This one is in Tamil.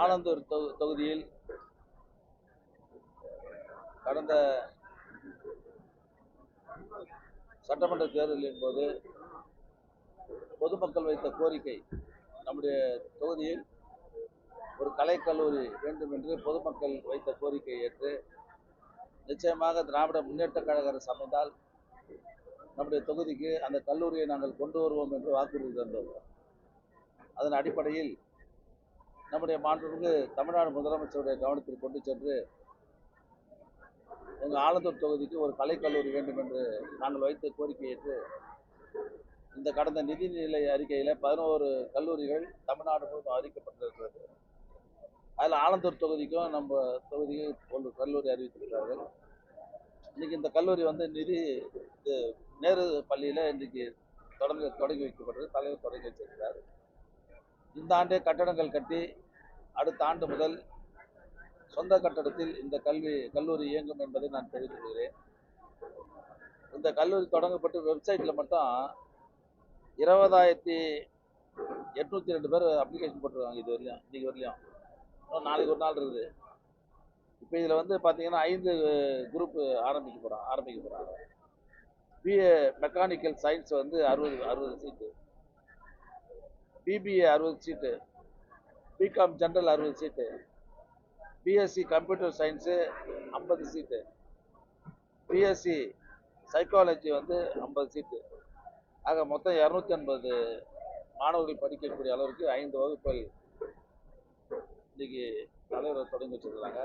ஆலந்தூர் தொகு- தொகுதியில் கடந்த சட்டமன்ற தேர்தலின் போது பொதுமக்கள் வைத்த கோரிக்கை நம்முடைய தொகுதியில் ஒரு கலைக்கல்லூரி வேண்டும் என்று பொதுமக்கள் வைத்த கோரிக்கை ஏற்று நிச்சயமாக திராவிட முன்னேற்ற கழக அரசு அமைந்தால் நம்முடைய தொகுதிக்கு அந்த கல்லூரியை நாங்கள் கொண்டு வருவோம் என்று வாக்குறுதி தந்தோம். அதன் அடிப்படையில் நம்முடைய மாண்புமிகு தமிழ்நாடு முதலமைச்சருடைய கவனத்தில் கொண்டு சென்று எங்கள் ஆலந்தூர் தொகுதிக்கு ஒரு கலைக்கல்லூரி வேண்டும் என்று நாங்கள் வைத்த கோரிக்கை ஏற்று இந்த கடந்த நிதிநிலை அறிக்கையில் பதினோரு கல்லூரிகள் தமிழ்நாடு முழுவதும் அறிவிக்கப்பட்டிருக்கிறது. அதில் ஆலந்தூர் தொகுதிக்கும் நம்ம தொகுதிக்கு ஒரு கல்லூரி அறிவித்திருக்கிறார்கள். இன்றைக்கி இந்த கல்லூரி வந்து நிதி நேரு பள்ளியில் இன்றைக்கு தொடங்கி தொடங்கி வைக்கப்பட்டது தலைவர் தொடங்கி வச்சிருக்கிறார். இந்த ஆண்டே கட்டடங்கள் கட்டி அடுத்த ஆண்டு முதல் சொந்த கட்டடத்தில் இந்த கல்வி கல்லூரி இயங்கும் என்பதை நான் தெரிவித்துக் கொள்கிறேன். இந்த கல்லூரி தொடங்கப்பட்டு வெப்சைட்டில் மட்டும் இருபதாயிரத்தி எட்நூற்றி ரெண்டு பேர் அப்ளிகேஷன் போட்டிருக்காங்க இது வரலையும் இன்றைக்கி வரலையும் இன்னும் நாளைக்கு ஒரு நாள் இருக்குது. இப்போ இதில் வந்து பார்த்தீங்கன்னா ஐந்து குரூப்பு ஆரம்பிக்க போகிறோம் ஆரம்பிக்க போகிறாங்க பிஏ மெக்கானிக்கல் சயின்ஸ் வந்து அறுபது அறுபது சீட்டு பிபிஏ அறுபது சீட்டு பிகாம் ஜென்ரல் அறுபது சீட்டு பிஎஸ்சி கம்ப்யூட்டர் சயின்ஸு ஐம்பது சீட்டு பிஎஸ்சி சைக்காலஜி வந்து ஐம்பது சீட்டு ஆக மொத்தம் இரநூத்தி ஐம்பது மாணவர்கள் படிக்கக்கூடிய அளவுக்கு ஐந்து வகுப்புகள் இன்றைக்கி தலைவர் தொடங்கி வச்சிருக்காங்க